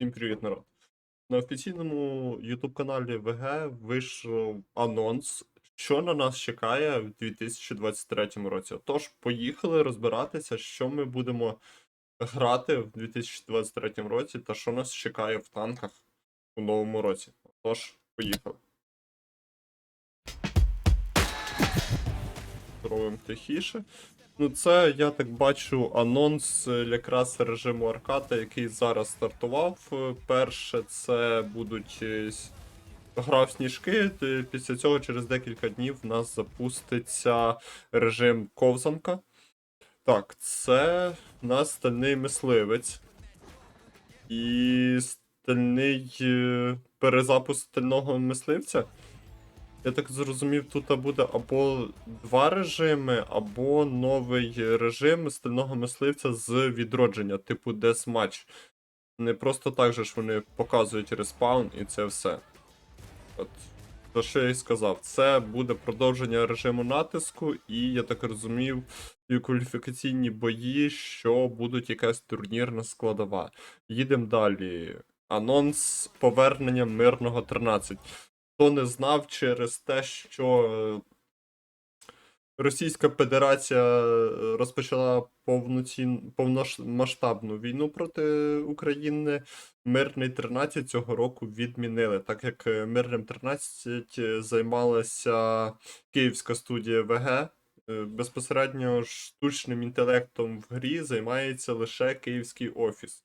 Всім привіт, народ. На офіційному YouTube каналі ВГ вийшов анонс, що на нас чекає в 2023 році. Тож, поїхали розбиратися, що ми будемо грати в 2023 році та що нас чекає в танках у новому році. Тож, поїхали. Робимо тихіше. Ну, це, я так бачу, анонс е, якраз режиму аркада, який зараз стартував. Е, Перше, це будуть е, гра в сніжки. Після цього, через декілька днів, в нас запуститься режим ковзанка. Так, це в нас стальний мисливець. І стальний перезапуск стального мисливця. Я так зрозумів, тут буде або два режими, або новий режим стального мисливця з відродження, типу Deathmatch. Не просто так же ж вони показують респаун і це все. От. То, що я і сказав, це буде продовження режиму натиску, і я так розумів, і кваліфікаційні бої, що будуть якась турнірна складова. Їдемо далі. Анонс повернення мирного 13 хто не знав через те, що е, Російська Федерація е, розпочала повноцін... повномасштабну війну проти України. Мирний 13 цього року відмінили, так як е, мирним 13 займалася київська студія ВГ. Безпосередньо штучним інтелектом в грі займається лише київський офіс.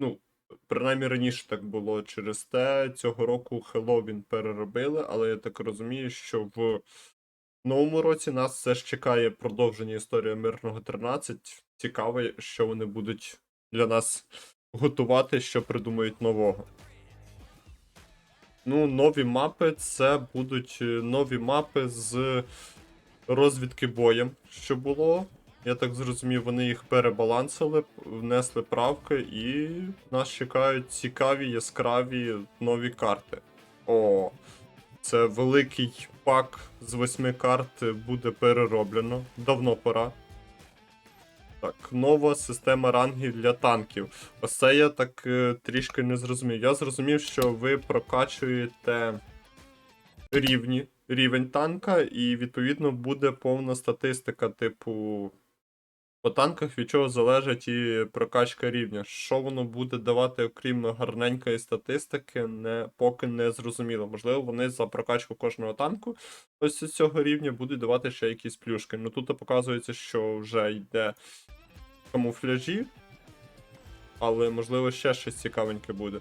Ну, Принаймні раніше так було через те. Цього року Хеллоуін переробили, але я так розумію, що в новому році нас все ж чекає продовження історії мирного 13. Цікаво, що вони будуть для нас готувати, що придумають нового. Ну, нові мапи це будуть е, нові мапи з розвідки боєм, що було. Я так зрозумів, вони їх перебалансили, внесли правки, і нас чекають цікаві, яскраві нові карти. О, це великий пак з восьми карт буде перероблено. Давно пора. Так, нова система рангів для танків. Ось це я так е, трішки не зрозумів. Я зрозумів, що ви прокачуєте рівні, рівень танка, і відповідно буде повна статистика, типу. По танках від чого залежить і прокачка рівня. Що воно буде давати, окрім гарненької статистики, не, поки не зрозуміло. Можливо, вони за прокачку кожного танку ось з цього рівня будуть давати ще якісь плюшки. Ну тут показується, що вже йде камуфляжі, але можливо ще щось цікавеньке буде.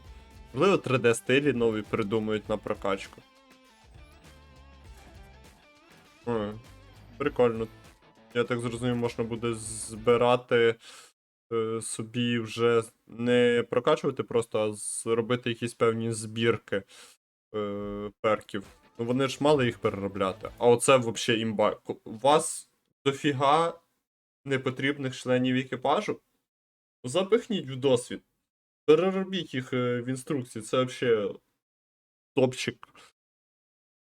Можливо, 3D-стилі нові придумають на прокачку. Прикольно. Я так зрозумів, можна буде збирати е, собі вже не прокачувати просто, а зробити якісь певні збірки е, перків. Ну вони ж мали їх переробляти. А оце взагалі імба. У вас дофіга непотрібних членів екіпажу? Запихніть в досвід. Переробіть їх е, в інструкції. Це взагалі топчик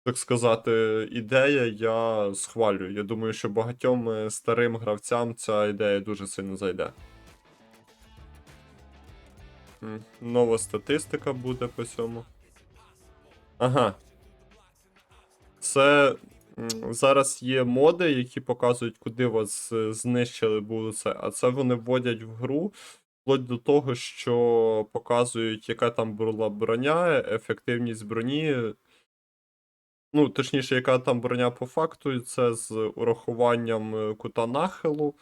так сказати, ідея, я схвалюю. Я думаю, що багатьом е, старим гравцям ця ідея дуже сильно зайде. Нова статистика буде по цьому. Ага. Це зараз є моди, які показують, куди вас е, знищили було це, а це вони вводять в гру. Вплоть до того, що показують, яка там була броня, ефективність броні, Ну, точніше, яка там броня по факту, і це з урахуванням е, кута нахилу.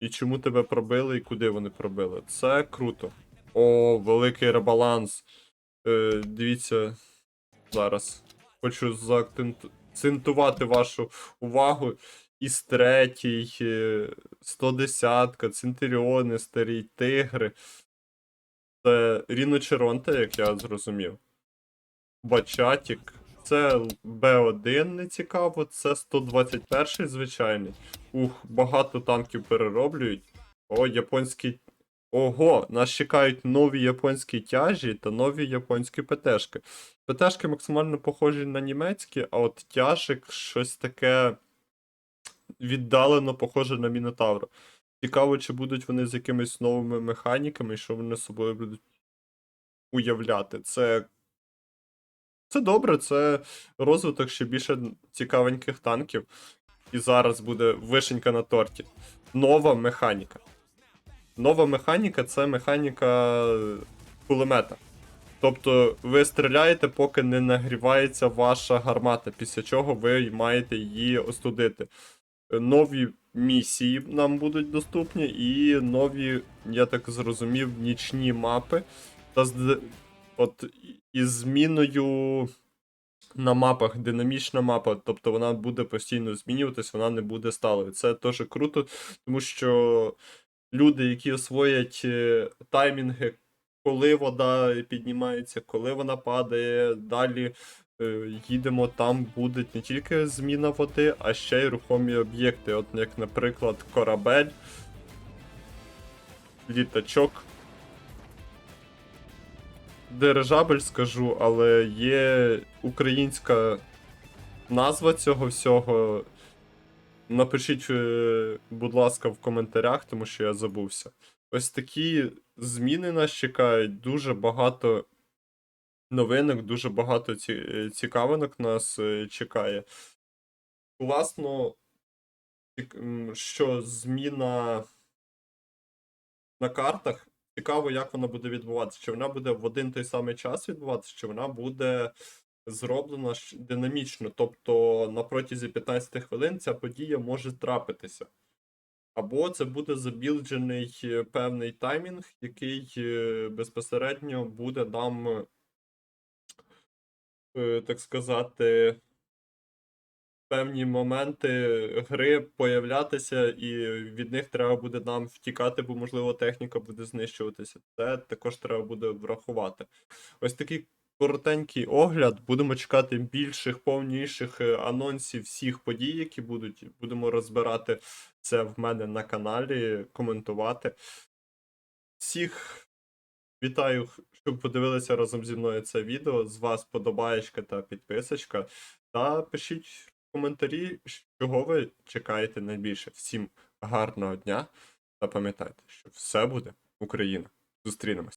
І чому тебе пробили, і куди вони пробили. Це круто. О, великий ребаланс. Е, дивіться, зараз. Хочу заакцентувати вашу увагу. Із третій, е, 110, Центуріони, старі тигри. Це Ріно Черонте, як я зрозумів. Бачатік. Це Б1 не цікаво, це 121 звичайний. Ух, багато танків перероблюють. О, японський. Ого, нас чекають нові японські тяжі та нові японські ПТшки. ПТшки максимально похожі на німецькі, а от тяжик щось таке віддалено похоже на Мінотавра. Цікаво, чи будуть вони з якимись новими механіками, і що вони собою будуть уявляти. Це. Це добре, це розвиток ще більше цікавеньких танків. І зараз буде вишенька на торті. Нова механіка. Нова механіка це механіка кулемета. Тобто ви стріляєте, поки не нагрівається ваша гармата, після чого ви маєте її остудити. Нові місії нам будуть доступні, і нові, я так зрозумів, нічні мапи. Та от із зміною на мапах динамічна мапа, тобто вона буде постійно змінюватись, вона не буде сталою. Це теж круто, тому що люди, які освоять е, таймінги, коли вода піднімається, коли вона падає, далі е, їдемо, там буде не тільки зміна води, а ще й рухомі об'єкти. От як, наприклад, корабель, літачок. Дирижабель скажу, але є українська назва цього всього. Напишіть, е, будь ласка, в коментарях, тому що я забувся. Ось такі зміни нас чекають. Дуже багато новинок, дуже багато е, цікавинок нас е, чекає. Класно, що зміна на картах. Цікаво, як вона буде відбуватися. Чи вона буде в один той самий час відбуватися, чи вона буде зроблена динамічно. Тобто на протязі 15 хвилин ця подія може трапитися. Або це буде забілджений е, певний таймінг, який е, безпосередньо буде нам, е, так сказати, певні моменти гри появлятися, і від них треба буде нам втікати, бо, можливо, техніка буде знищуватися. Це також треба буде врахувати. Ось такий коротенький огляд. Будемо чекати більших, повніших е, анонсів всіх подій, які будуть. Будемо розбирати це в мене на каналі, коментувати. Всіх вітаю, щоб подивилися разом зі мною це відео. З вас подобаєчка та підписочка. Та пишіть коментарі, чого ви чекаєте найбільше. Всім гарного дня та пам'ятайте, що все буде Україна. Зустрінемось.